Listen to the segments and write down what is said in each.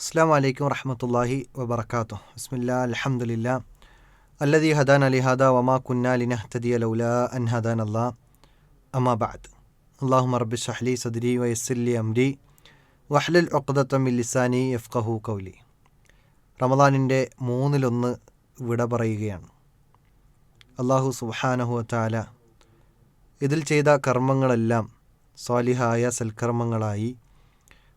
അസ്സാം വലൈക്കും വറഹമത്തല്ലാഹി വബർക്കാത്തു ബിസ്മില്ല അൽഹംദുലില്ലാ. അല്ലദി ഹദാൻ അലി ഹദ വമാ കുന്ന ലിനഹ്തദിയ അലൗല അൻ ഹദാൻ അല്ലാ. അമാബാദ് അള്ളാഹു റബ്ബി ഷഹ്ലി സദ്രി വയസ്സില്ലി അംരി വഹ്ലൽ ഒക്കദത്തമിൽ ലിസാനി എഫ്കഹു കൗലി റമദാനിന്റെ മൂന്നിലൊന്ന് വിട പറയുകയാണ്. അള്ളാഹു സുബാനഹു താല ഇതിൽ ചെയ്ത കർമ്മങ്ങളെല്ലാം സ്വാലിഹായ സൽക്കർമ്മങ്ങളായി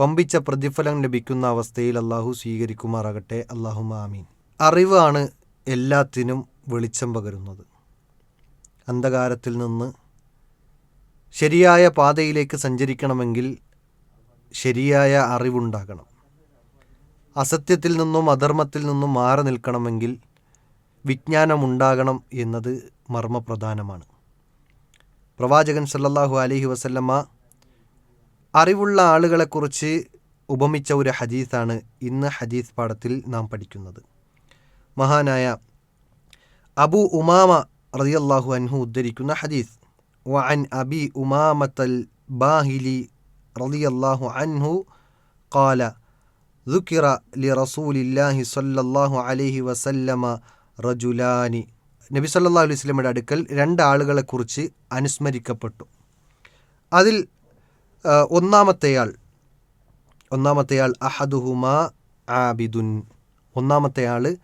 വമ്പിച്ച പ്രതിഫലം ലഭിക്കുന്ന അവസ്ഥയിൽ അള്ളാഹു സ്വീകരിക്കുമാറാകട്ടെ. അള്ളാഹു ആമീൻ. അറിവാണ് എല്ലാത്തിനും വെളിച്ചം പകരുന്നത്. അന്ധകാരത്തിൽ നിന്ന് ശരിയായ പാതയിലേക്ക് സഞ്ചരിക്കണമെങ്കിൽ ശരിയായ അറിവുണ്ടാകണം. അസത്യത്തിൽ നിന്നും അധർമ്മത്തിൽ നിന്നും മാറി നിൽക്കണമെങ്കിൽ വിജ്ഞാനമുണ്ടാകണം എന്നത് മർമ്മപ്രധാനമാണ്. പ്രവാചകൻ സല്ലാഹു അലഹി വസല്ലമ്മ അറിവുള്ള ആളുകളെക്കുറിച്ച് ഉപമിച്ച ഒരു ഹദീസാണ് ഇന്ന് ഹദീസ് പാഠത്തിൽ നാം പഠിക്കുന്നത് മഹാനായ അബു ഉമാമ റളിയല്ലാഹു അൻഹു ഉദ്ധരിക്കുന്ന ഹദീസ് വഅൻ അബി ഉമാമത്തൽ ബാഹിലി റളിയല്ലാഹു അൻഹു قال ذكر لرسول الله صلى الله عليه وسلم رجلان നബി സല്ലല്ലാഹു അലൈഹി വസല്ലമയുടെ അടുക്കൽ രണ്ടാളുകളെക്കുറിച്ച് അനുസ്മരിക്കപ്പെട്ടു അതിൽ ഒന്നാമത്തെയാൾ ഒന്നാമത്തെയാൾ അഹദുഹുമ ആബിദുൻ. ഒന്നാമത്തെയാൾ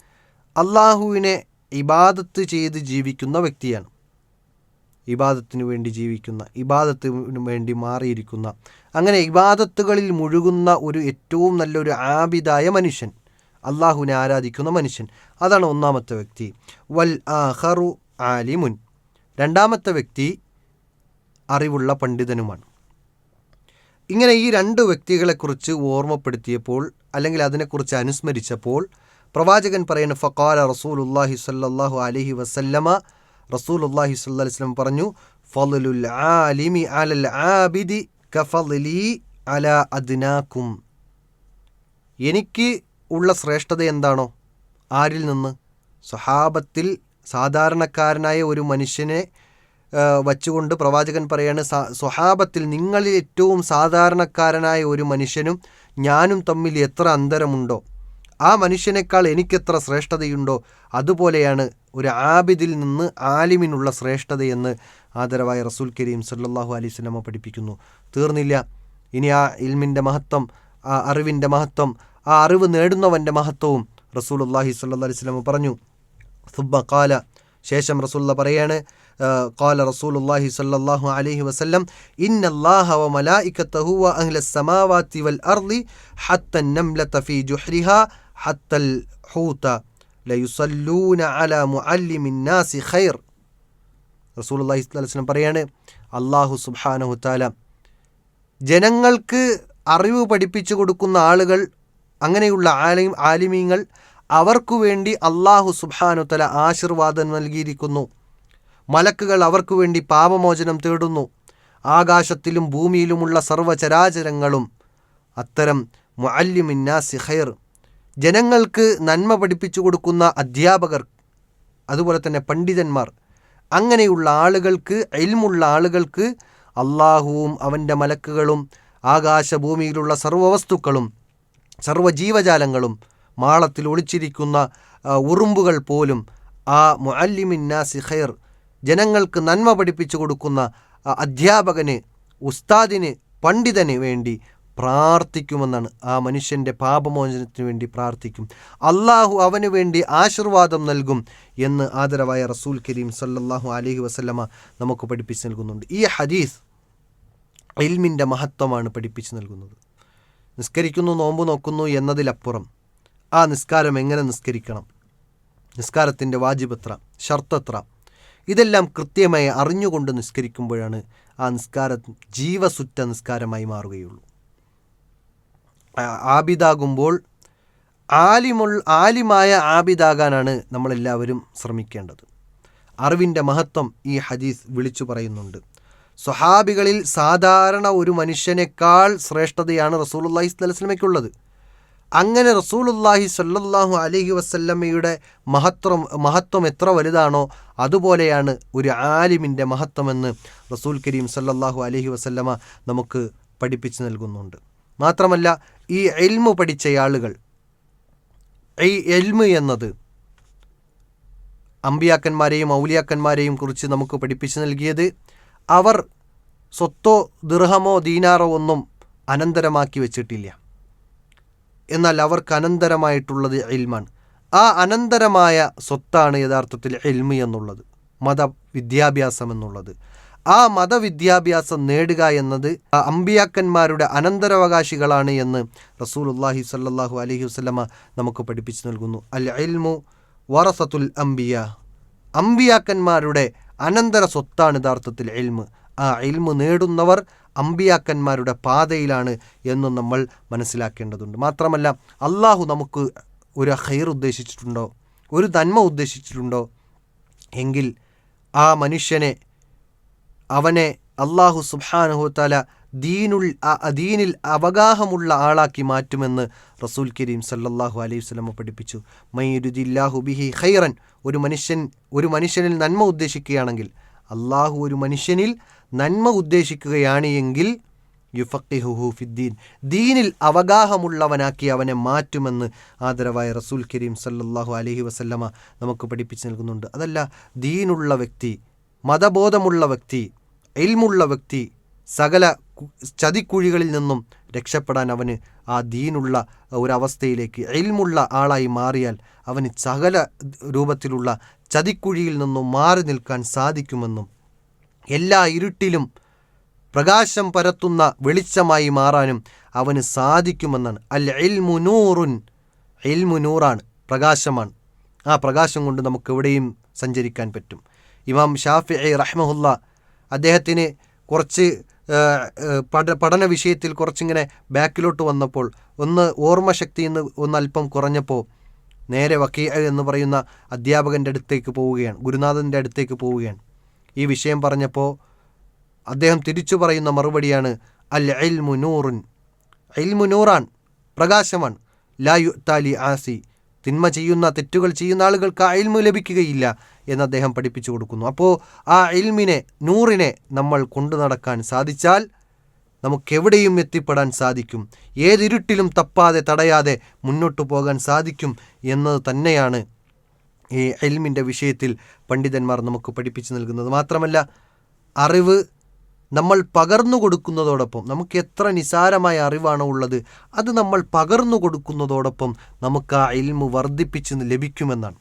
അള്ളാഹുവിനെ ഇബാദത്ത് ചെയ്ത് ജീവിക്കുന്ന വ്യക്തിയാണ്. ഇബാദത്തിന് വേണ്ടി ജീവിക്കുന്ന ഇബാദത്തിന് വേണ്ടി മാറിയിരിക്കുന്ന അങ്ങനെ ഇബാദത്തുകളിൽ മുഴുകുന്ന ഒരു ഏറ്റവും നല്ലൊരു ആബിദായ മനുഷ്യൻ അള്ളാഹുവിനെ ആരാധിക്കുന്ന മനുഷ്യൻ അതാണ് ഒന്നാമത്തെ വ്യക്തി. വൽ ആഹറു ആലിമുൻ. രണ്ടാമത്തെ വ്യക്തി അറിവുള്ള പണ്ഡിതനുമാണ്. ഇങ്ങനെ ഈ രണ്ട് വ്യക്തികളെക്കുറിച്ച് ഓർമ്മപ്പെടുത്തിയപ്പോൾ അല്ലെങ്കിൽ അതിനെക്കുറിച്ച് അനുസ്മരിച്ചപ്പോൾ പ്രവാചകൻ പറയുന്ന ഫക്കാല റസൂലുല്ലാഹി സല്ലാഹു അലഹി വസല്ലമ. റസൂലുല്ലാഹി സ്വല്ലാ വസ്ലം പറഞ്ഞു ഫലുൽ ആലിമി അലൽ ആബിദി കഫലി അല അദ്നാക്കും എനിക്ക് ഉള്ള ശ്രേഷ്ഠത എന്താണോ? ആരിൽ നിന്ന്? സ്വഹാബത്തിൽ സാധാരണക്കാരനായ ഒരു മനുഷ്യനെ വച്ചുകൊണ്ട് പ്രവാചകൻ പറയാണ് സ്വഹാബത്തിൽ നിങ്ങളിൽ ഏറ്റവും സാധാരണക്കാരനായ ഒരു മനുഷ്യനും ഞാനും തമ്മിൽ എത്ര അന്തരമുണ്ടോ ആ മനുഷ്യനേക്കാൾ എനിക്കെത്ര ശ്രേഷ്ഠതയുണ്ടോ അതുപോലെയാണ് ഒരു ആബിദിൽ നിന്ന് ആലിമിനുള്ള ശ്രേഷ്ഠതയെന്ന് ആദരവായ റസൂൽ കരീം സല്ലാഹു അലൈഹി സ്വലമ പഠിപ്പിക്കുന്നു. തീർന്നില്ല. ഇനി ആ ഇൽമിന്റെ മഹത്വം ആ അറിവിന്റെ മഹത്വം ആ അറിവ് നേടുന്നവന്റെ മഹത്വവും റസൂൽ അള്ളാഹി സല്ലാ അലൈഹി പറഞ്ഞു. സുബ്ബ കാല ശേഷം റസൂല്ല പറയാണ് قال رسول الله صلى الله عليه وسلم إن الله وملائكته وأهل السماوات والأرض حتى النملة في جحرها حتى الحوت ليصلون على معلم الناس خير റസൂൽ അള്ളാഹി വസ്ലം പറയാണ് അള്ളാഹു സുബാനഹു താല ജനങ്ങൾക്ക് അറിവ് പഠിപ്പിച്ചു കൊടുക്കുന്ന ആളുകൾ അങ്ങനെയുള്ള ആലി ആലിമീങ്ങൾ അവർക്കു വേണ്ടി അള്ളാഹു സുബാനു തല ആശീർവാദം നൽകിയിരിക്കുന്നു മലക്കുകൾ അവർക്കു വേണ്ടി പാപമോചനം തേടുന്നു. ആകാശത്തിലും ഭൂമിയിലുമുള്ള സർവചരാചരങ്ങളും അത്തരം മുഅല്ലിമിന്നാസി ഖൈർ. ജനങ്ങൾക്ക് നന്മ പഠിപ്പിച്ചു കൊടുക്കുന്ന അധ്യാപകർ അതുപോലെ തന്നെ പണ്ഡിതന്മാർ. അങ്ങനെയുള്ള ആളുകൾക്ക് എൽമുള്ള ആളുകൾക്ക് അള്ളാഹുവും അവന്റെ മലക്കുകളും ആകാശഭൂമിയിലുള്ള സർവവസ്തുക്കളും സർവജീവജാലങ്ങളും മാളത്തിൽ ഒളിച്ചിരിക്കുന്ന ഉറുമ്പുകൾ പോലും ആ മുഅല്ലിമിന്നാസി ഖൈർ ജനങ്ങൾക്ക് നന്മ പഠിപ്പിച്ചു കൊടുക്കുന്ന അധ്യാപകന് ഉസ്താദിന് പണ്ഡിതന് വേണ്ടി പ്രാർത്ഥിക്കുമെന്നാണ് ആ മനുഷ്യന്റെ പാപമോചനത്തിന് വേണ്ടി പ്രാർത്ഥിക്കും. അള്ളാഹു അവന് വേണ്ടി ആശീർവാദം നൽകും എന്ന് ആദരവായ റസൂൽ കരീം സല്ലാഹു അലഹി വസല്ലമ നമുക്ക് പഠിപ്പിച്ച് നൽകുന്നുണ്ട്. ഈ ഹദീസ് ഇൽമിന്റെ മഹത്വമാണ് പഠിപ്പിച്ച് നൽകുന്നത്. നിസ്കരിക്കുന്നു നോമ്പ് നോക്കുന്നു എന്നതിലപ്പുറം ആ നിസ്കാരം എങ്ങനെ നിസ്കരിക്കണം? നിസ്കാരത്തിന്റെ വാജിബത്ര ഷർത്തത്ര ഇതെല്ലാം കൃത്യമായി അറിഞ്ഞുകൊണ്ട് നിസ്കരിക്കുമ്പോഴാണ് ആ നിസ്കാരം ജീവസുറ്റ നിസ്കാരമായി മാറുകയുള്ളൂ. ആബിദാകുമ്പോൾ ആലിമുൾ ആലിമായ ആബിദാകാനാണ് നമ്മളെല്ലാവരും ശ്രമിക്കേണ്ടത്. അറിവിന്റെ മഹത്വം ഈ ഹദീസ് വിളിച്ചു പറയുന്നുണ്ട്. സ്വഹാബികളിൽ സാധാരണ ഒരു മനുഷ്യനേക്കാൾ ശ്രേഷ്ഠതയാണ് റസൂൽ അള്ളാഹി സ്വലമയ്ക്കുള്ളത് അങ്ങനെ റസൂലുല്ലാഹി സല്ലാഹു അലഹി വസല്ലമ്മയുടെ മഹത്വം മഹത്വം എത്ര വലുതാണോ അതുപോലെയാണ് ഒരു ആലിമിന്റെ മഹത്വമെന്ന് റസൂൽ കരീം സല്ലാഹു അലഹി വസല്ലമ്മ നമുക്ക് പഠിപ്പിച്ചു നൽകുന്നുണ്ട്. മാത്രമല്ല ഈ എൽമു പഠിച്ച ആളുകൾ ഈ എൽമ് എന്നത് അമ്പിയാക്കന്മാരെയും ഔലിയാക്കന്മാരെയും കുറിച്ച് നമുക്ക് പഠിപ്പിച്ചു നൽകിയത് അവർ സ്വത്തോ ദൃഹമോ ദീനാറോ ഒന്നും അനന്തരമാക്കി വെച്ചിട്ടില്ല. എന്നാൽ അവർക്ക് അനന്തരമായിട്ടുള്ളത് ഇൽമാണ്. ആ അനന്തരമായ സ്വത്താണ് യഥാർത്ഥത്തിൽ എൽമി എന്നുള്ളത് മത വിദ്യാഭ്യാസം എന്നുള്ളത്. ആ മതവിദ്യാഭ്യാസം നേടുക എന്നത് അമ്പിയാക്കന്മാരുടെ അനന്തരാവകാശികളാണ് എന്ന് റസൂലുല്ലാഹി സല്ലാഹു അലഹി വസ്ലമ നമുക്ക് പഠിപ്പിച്ചു നൽകുന്നു. അൽ എൽമു വറസത്തുൽ അംബിയ. അമ്പിയാക്കന്മാരുടെ അനന്തര സ്വത്താണ് യഥാർത്ഥത്തിൽ എൽമ് ആ എൽമ് നേടുന്നവർ അമ്പിയാക്കന്മാരുടെ പാതയിലാണ് എന്നും നമ്മൾ മനസ്സിലാക്കേണ്ടതുണ്ട്. മാത്രമല്ല അള്ളാഹു നമുക്ക് ഒരു ഹൈർ ഉദ്ദേശിച്ചിട്ടുണ്ടോ? ഒരു നന്മ ഉദ്ദേശിച്ചിട്ടുണ്ടോ? എങ്കിൽ ആ മനുഷ്യനെ അവനെ അള്ളാഹു താല ദീനുൽ ദീനിൽ അവഗാഹമുള്ള ആളാക്കി മാറ്റുമെന്ന് റസൂൽ കരീം സല്ലാഹു അലൈഹി സ്വലമ പഠിപ്പിച്ചു. മൈരുദില്ലാഹു ബിഹി ഖൈറൻ. ഒരു മനുഷ്യൻ ഒരു മനുഷ്യനിൽ നന്മ ഉദ്ദേശിക്കുകയാണെങ്കിൽ അള്ളാഹു ഒരു മനുഷ്യനിൽ നന്മ ഉദ്ദേശിക്കുകയാണ് എങ്കിൽ യുഫക്കിഹുഹു ഫിദ്ദീൻ. ദീനിൽ അവഗാഹമുള്ളവനാക്കി അവനെ മാറ്റുമെന്ന് ആദരവായ റസൂൽ കരീം സല്ലാഹു അലഹി വസല്ലമ നമുക്ക് പഠിപ്പിച്ചു നൽകുന്നുണ്ട്. അതല്ല ദീനുള്ള വ്യക്തി മതബോധമുള്ള വ്യക്തി എൽമുള്ള വ്യക്തി സകല ചതിക്കുഴികളിൽ നിന്നും രക്ഷപ്പെടാൻ അവന് ആ ദീനുള്ള ഒരവസ്ഥയിലേക്ക് എൽമുള്ള ആളായി മാറിയാൽ അവന് സകല രൂപത്തിലുള്ള ചതിക്കുഴിയിൽ നിന്നും മാറി നിൽക്കാൻ സാധിക്കുമെന്നും എല്ലാ ഇരുട്ടിലും പ്രകാശം പരത്തുന്ന വെളിച്ചമായി മാറാനും അവന് സാധിക്കുമെന്നാണ്. അൽ എൽമുനൂറുൻ നൂറുൻ എൽമു നൂറാണ് പ്രകാശമാണ്. ആ പ്രകാശം കൊണ്ട് നമുക്ക് എവിടെയും സഞ്ചരിക്കാൻ പറ്റും. ഇമാം ഷാഫി എ റഹ്മഹുല്ല അദ്ദേഹത്തിന് കുറച്ച് പഠ പഠന വിഷയത്തിൽ കുറച്ചിങ്ങനെ ബാക്കിലോട്ട് വന്നപ്പോൾ ഒന്ന് ഓർമ്മശക്തി എന്ന് ഒന്ന് അല്പം കുറഞ്ഞപ്പോൾ നേരെ വക്കീ എന്ന് പറയുന്ന അധ്യാപകന്റെ അടുത്തേക്ക് പോവുകയാണ്. ഗുരുനാഥന്റെ അടുത്തേക്ക് പോവുകയാണ്. ഈ വിഷയം പറഞ്ഞപ്പോൾ അദ്ദേഹം തിരിച്ചു പറയുന്ന മറുപടിയാണ് അൽ എൽമു മുനൂറുൻ എൽമു മുനൂറാൻ പ്രകാശമാണ്. ലാ താലി ആസി. തിന്മ ചെയ്യുന്ന തെറ്റുകൾ ചെയ്യുന്ന ആളുകൾക്ക് ആ ഇൽമു ലഭിക്കുകയില്ല എന്ന് അദ്ദേഹം പഠിപ്പിച്ചു കൊടുക്കുന്നു. അപ്പോൾ ആ ഇൽമിനെ നൂറിനെ നമ്മൾ കൊണ്ടു നടക്കാൻ സാധിച്ചാൽ നമുക്കെവിടെയും എത്തിപ്പെടാൻ സാധിക്കും. ഏതിരുട്ടിലും തപ്പാതെ തടയാതെ മുന്നോട്ടു പോകാൻ സാധിക്കും എന്നത് തന്നെയാണ് ഈ എൽമിന്റെ വിഷയത്തിൽ പണ്ഡിതന്മാർ നമുക്ക് പഠിപ്പിച്ചു നൽകുന്നത്. മാത്രമല്ല അറിവ് നമ്മൾ പകർന്നു കൊടുക്കുന്നതോടൊപ്പം നമുക്ക് എത്ര നിസാരമായ അറിവാണ് ഉള്ളത് അത് നമ്മൾ പകർന്നു കൊടുക്കുന്നതോടൊപ്പം നമുക്ക് ആ ഇൽമു വർദ്ധിപ്പിച്ച് ലഭിക്കുമെന്നാണ്.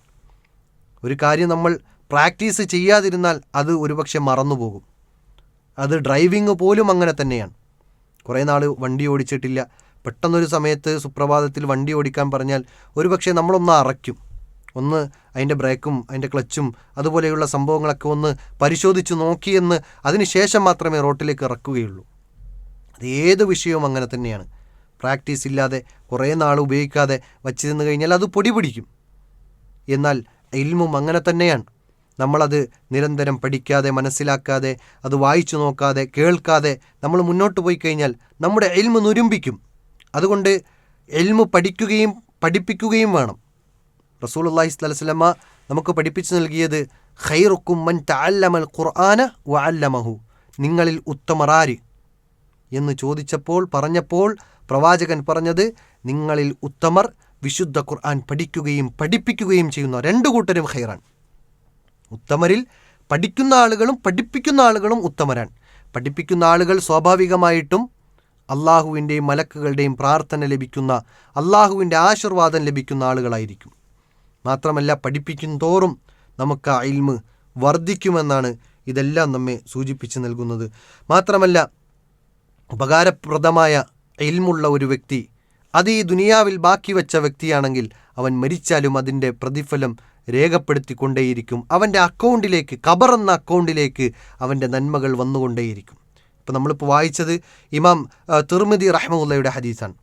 ഒരു കാര്യം നമ്മൾ പ്രാക്ടീസ് ചെയ്യാതിരുന്നാൽ അത് ഒരുപക്ഷെ മറന്നുപോകും. അത് ഡ്രൈവിങ് പോലും അങ്ങനെ തന്നെയാണ്. കുറേ നാൾ വണ്ടി ഓടിച്ചിട്ടില്ല. പെട്ടെന്നൊരു സമയത്ത് സുപ്രഭാതത്തിൽ വണ്ടി ഓടിക്കാൻ പറഞ്ഞാൽ ഒരുപക്ഷെ നമ്മളൊന്ന് അറയ്ക്കും. ഒന്ന് അതിന്റെ ബ്രേക്കും അതിന്റെ ക്ലച്ചും അതുപോലെയുള്ള സംഭവങ്ങളൊക്കെ ഒന്ന് പരിശോധിച്ച് നോക്കിയെന്ന് അതിന് ശേഷം മാത്രമേ റോട്ടിലേക്ക് ഇറക്കുകയുള്ളൂ. അത് ഏത് വിഷയവും അങ്ങനെ തന്നെയാണ്. പ്രാക്ടീസ് ഇല്ലാതെ കുറേ നാൾ ഉപയോഗിക്കാതെ വച്ചിരുന്നു കഴിഞ്ഞാൽ അത് പൊടി പിടിക്കും. എന്നാൽ ഇൽമും അങ്ങനെ തന്നെയാണ്. നമ്മളത് നിരന്തരം പഠിക്കാതെ മനസ്സിലാക്കാതെ അത് വായിച്ചു നോക്കാതെ കേൾക്കാതെ നമ്മൾ മുന്നോട്ട് പോയി കഴിഞ്ഞാൽ നമ്മുടെ എൽമ് നുരുമ്പിക്കും. അതുകൊണ്ട് എൽമ് പഠിക്കുകയും പഠിപ്പിക്കുകയും വേണം. റസൂൽ അള്ളാഹി സ്വലമ നമുക്ക് പഠിപ്പിച്ചു നൽകിയത് ഖൈറുക്കും മൻ തഅല്ലമൽ ഖുർആന വഅല്ലമഹു. അല്ലമഹു നിങ്ങളിൽ ഉത്തമറാര് എന്ന് ചോദിച്ചപ്പോൾ പറഞ്ഞപ്പോൾ പ്രവാചകൻ പറഞ്ഞത് നിങ്ങളിൽ ഉത്തമർ വിശുദ്ധ ഖുർആൻ പഠിക്കുകയും പഠിപ്പിക്കുകയും ചെയ്യുന്ന രണ്ടു കൂട്ടരും ഖൈറാൻ ഉത്തമരിൽ പഠിക്കുന്ന ആളുകളും പഠിപ്പിക്കുന്ന ആളുകളും ഉത്തമരാണ്. പഠിപ്പിക്കുന്ന ആളുകൾ സ്വാഭാവികമായിട്ടും അള്ളാഹുവിന്റെയും മലക്കുകളുടെയും പ്രാർത്ഥന ലഭിക്കുന്ന അള്ളാഹുവിന്റെ ആശീർവാദം ലഭിക്കുന്ന ആളുകളായിരിക്കും. മാത്രമല്ല പഠിപ്പിക്കും തോറും നമുക്ക് ആ ഇൽമ് വർദ്ധിക്കുമെന്നാണ് ഇതെല്ലാം നമ്മെ സൂചിപ്പിച്ച് നൽകുന്നത്. മാത്രമല്ല ഉപകാരപ്രദമായ ഇൽമുള്ള ഒരു വ്യക്തി അത് ഈ ദുനിയാവിൽ ബാക്കി വെച്ച വ്യക്തിയാണെങ്കിൽ അവൻ മരിച്ചാലും അതിന്റെ പ്രതിഫലം രേഖപ്പെടുത്തിക്കൊണ്ടേയിരിക്കും. അവന്റെ അക്കൗണ്ടിലേക്ക് ഖബർ എന്ന അക്കൗണ്ടിലേക്ക് അവന്റെ നന്മകൾ വന്നുകൊണ്ടേയിരിക്കും. ഇപ്പോൾ നമ്മളിപ്പോൾ വായിച്ചത് ഇമാം തിർമിതി റഹ്മുല്ലയുടെ ഹദീസാണ്.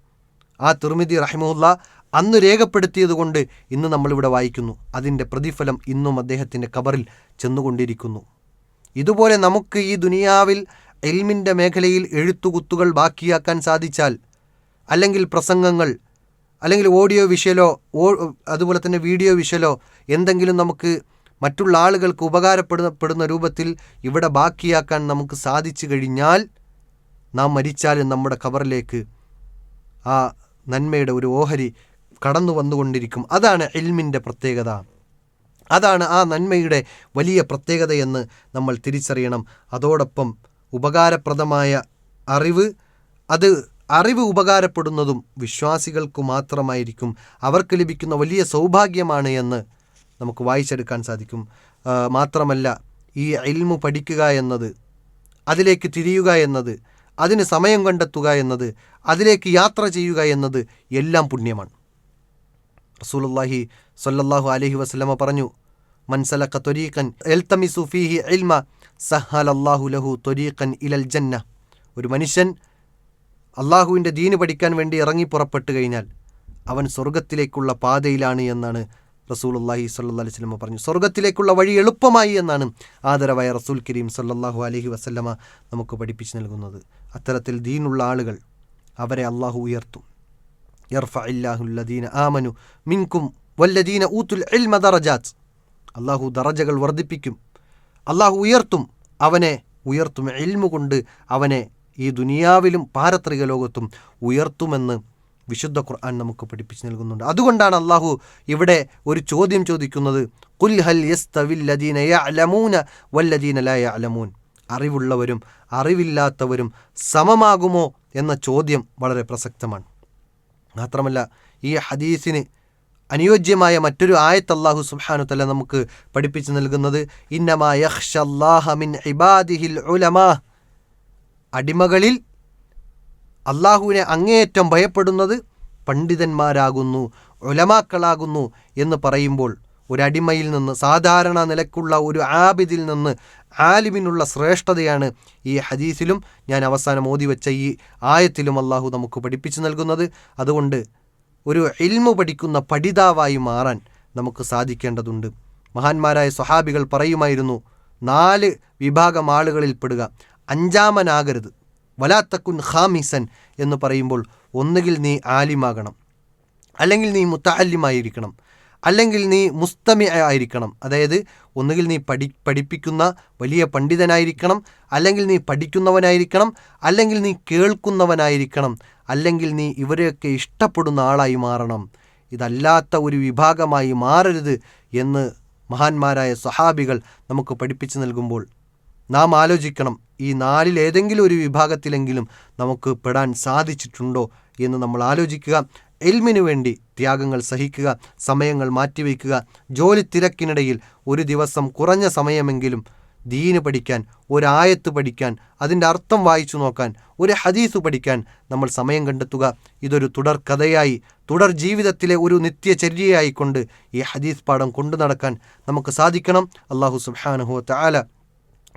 ആ തിർമിതി റഹ്മുല്ല അന്ന് രേഖപ്പെടുത്തിയത് കൊണ്ട് ഇന്ന് നമ്മളിവിടെ വായിക്കുന്നു. അതിന്റെ പ്രതിഫലം ഇന്നും അദ്ദേഹത്തിന്റെ കബറിൽ ചെന്നുകൊണ്ടിരിക്കുന്നു. ഇതുപോലെ നമുക്ക് ഈ ദുനിയാവിൽ എൽമിന്റെ മേഖലയിൽ എഴുത്തുകുത്തുകൾ ബാക്കിയാക്കാൻ സാധിച്ചാൽ അല്ലെങ്കിൽ പ്രസംഗങ്ങൾ അല്ലെങ്കിൽ ഓഡിയോ വിഷ്വലോ അതുപോലെ തന്നെ വീഡിയോ വിഷ്വലോ എന്തെങ്കിലും നമുക്ക് മറ്റുള്ള ആളുകൾക്ക് ഉപകാരപ്പെടുന്ന രൂപത്തിൽ ഇവിടെ ബാക്കിയാക്കാൻ നമുക്ക് സാധിച്ചു കഴിഞ്ഞാൽ നാം മരിച്ചാലും നമ്മുടെ കവറിലേക്ക് ആ നന്മയുടെ ഒരു ഓഹരി കടന്നു വന്നുകൊണ്ടിരിക്കും. അതാണ് എൽമിന്റെ പ്രത്യേകത. അതാണ് ആ നന്മയുടെ വലിയ പ്രത്യേകതയെന്ന് നമ്മൾ തിരിച്ചറിയണം. അതോടൊപ്പം ഉപകാരപ്രദമായ അറിവ് അത് അറിവ് ഉപകാരപ്പെടുന്നതും വിശ്വാസികൾക്ക് മാത്രമായിരിക്കും അവർക്ക് ലഭിക്കുന്ന വലിയ സൗഭാഗ്യമാണ് എന്ന് നമുക്ക് വായിച്ചെടുക്കാൻ സാധിക്കും. മാത്രമല്ല ഈ ഇൽമു പഠിക്കുക എന്നത് അതിലേക്ക് തിരിയുക എന്നത് അതിന് സമയം കണ്ടെത്തുക എന്നത് അതിലേക്ക് യാത്ര ചെയ്യുക എന്നത് എല്ലാം പുണ്യമാണ്. റസൂലുള്ളാഹി സ്വല്ലല്ലാഹു അലഹി വസ്ലമ പറഞ്ഞു മൻസലക്ക തൊരീഖൻ എൽത്തമിസു ഫീഹി ഇൽമ സഹലല്ലാഹു ലഹു തൊരീഖൻ ഇലൽ ജന്ന. ഒരു മനുഷ്യൻ അള്ളാഹുവിന്റെ ദീന് പഠിക്കാൻ വേണ്ടി ഇറങ്ങി പുറപ്പെട്ടു കഴിഞ്ഞാൽ അവൻ സ്വർഗത്തിലേക്കുള്ള പാതയിലാണ് എന്നാണ് സ്വല്ലല്ലാഹി അലൈഹി വസ്ലമ പറഞ്ഞു. സ്വർഗത്തിലേക്കുള്ള വഴി എളുപ്പമായി എന്നാണ് ആദരവായ റസൂൽ കരീം സല്ലാഹു അലഹി വസല്ലമ നമുക്ക് പഠിപ്പിച്ചു നൽകുന്നത്. അത്തരത്തിൽ ദീനുള്ള ആളുകൾ അവരെ അള്ളാഹു ഉയർത്തും. യർഫഇല്ലാഹുല്ലദീന ആമനു മിൻകും വല്ലദീന ഊത്തുൽ ഇൽമ ദറജാത്ത്. അള്ളാഹു ദറജകൾ വർദ്ധിപ്പിക്കും. അള്ളാഹു ഉയർത്തും. അവനെ ഉയർത്തും. എൽമു കൊണ്ട് അവനെ ഈ ദുനിയാവിലും പാരത്രിക ലോകത്തും ഉയർത്തുമെന്ന് വിശുദ്ധ ഖുർആൻ നമുക്ക് പഠിപ്പിച്ച് നൽകുന്നുണ്ട്. അതുകൊണ്ടാണ് അള്ളാഹു ഇവിടെ ഒരു ചോദ്യം ചോദിക്കുന്നത് ഹൽ യസ്തവില്ലദീന യഅലമൂന വല്ലദീന ലാ യഅലമൂൻ? അറിവുള്ളവരും അറിവില്ലാത്തവരും സമമാകുമോ എന്ന ചോദ്യം വളരെ പ്രസക്തമാണ്. മാത്രമല്ല ഈ ഹദീസിന് അനുയോജ്യമായ മറ്റൊരു ആയത്ത് അള്ളാഹു സുബ്ഹാനു തല നമുക്ക് പഠിപ്പിച്ചു നൽകുന്നത് ഇന്നമാ യഖ്ഷല്ലാഹ മിൻ ഇബാദിഹിൽ ഉലമാ അടിമകളിൽ അള്ളാഹുവിനെ അങ്ങേയറ്റം ഭയപ്പെടുന്നത് പണ്ഡിതന്മാരാകുന്നു ഒലമാക്കളാകുന്നു എന്ന് പറയുമ്പോൾ ഒരടിമയിൽ നിന്ന് സാധാരണ നിലക്കുള്ള ഒരു ആബിദിൽ നിന്ന് ആലിമിനുള്ള ശ്രേഷ്ഠതയാണ് ഈ ഹദീസിലും ഞാൻ അവസാനം ഓതി വെച്ച ഈ ആയത്തിലും അള്ളാഹു നമുക്ക് പഠിപ്പിച്ചു നൽകുന്നത്. അതുകൊണ്ട് ഒരു ഇൽമു പഠിക്കുന്ന പഠിതാവായി മാറാൻ നമുക്ക് സാധിക്കേണ്ടതുണ്ട്. മഹാന്മാരായ സ്വഹാബികൾ പറയുമായിരുന്നു നാല് വിഭാഗം ആളുകളിൽ പെടുക അഞ്ചാമനാകരുത്. വലാത്തക്കുൻ ഖാമിസൻ എന്ന് പറയുമ്പോൾ ഒന്നുകിൽ നീ ആലിമാകണം. അല്ലെങ്കിൽ നീ മുത്തല്ലിമായിരിക്കണം അല്ലെങ്കിൽ നീ മുസ്തമി ആയിരിക്കണം. അതായത് ഒന്നുകിൽ നീ പഠി പഠിപ്പിക്കുന്ന വലിയ പണ്ഡിതനായിരിക്കണം. അല്ലെങ്കിൽ നീ പഠിക്കുന്നവനായിരിക്കണം. അല്ലെങ്കിൽ നീ കേൾക്കുന്നവനായിരിക്കണം. അല്ലെങ്കിൽ നീ ഇവരെയൊക്കെ ഇഷ്ടപ്പെടുന്ന ആളായി മാറണം. ഇതല്ലാത്ത ഒരു വിഭാഗമായി മാറരുത് എന്ന് മഹാന്മാരായ സഹാബികൾ നമുക്ക് പഠിപ്പിച്ചു നൽകുമ്പോൾ നാം ആലോചിക്കണം ഈ നാലിൽ ഏതെങ്കിലും ഒരു വിഭാഗത്തിലെങ്കിലും നമുക്ക് പെടാൻ സാധിച്ചിട്ടുണ്ടോ എന്ന് നമ്മൾ ആലോചിക്കുക. എൽമിനു വേണ്ടി ത്യാഗങ്ങൾ സഹിക്കുക സമയങ്ങൾ മാറ്റിവെക്കുക ജോലി തിരക്കിനിടയിൽ ഒരു ദിവസം കുറഞ്ഞ സമയമെങ്കിലും ദീന് പഠിക്കാൻ ഒരായത്ത് പഠിക്കാൻ അതിന്റെ അർത്ഥം വായിച്ചു നോക്കാൻ ഒരു ഹദീസ് പഠിക്കാൻ നമ്മൾ സമയം കണ്ടെത്തുക. ഇതൊരു തുടർ കഥയായി തുടർ ജീവിതത്തിലെ ഒരു നിത്യചര്യയായിക്കൊണ്ട് ഈ ഹദീസ് പാഠം കൊണ്ടു നടക്കാൻ നമുക്ക് സാധിക്കണം. അള്ളാഹു സുബ്ഹാനഹു തആല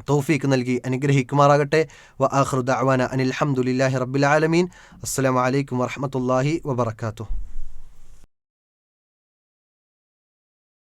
തൗഫീക്ക് നൽകി അനുഗ്രഹിക്കുമാറാകട്ടെ. വ ആഖിറു അവാന അനിൽ ഹംദുലില്ലാഹി റബ്ബിൽ ആലമീൻ. അസ്സലാമു അലൈക്കും വറഹ്മത്തുള്ളാഹി വബറകാതുഹു.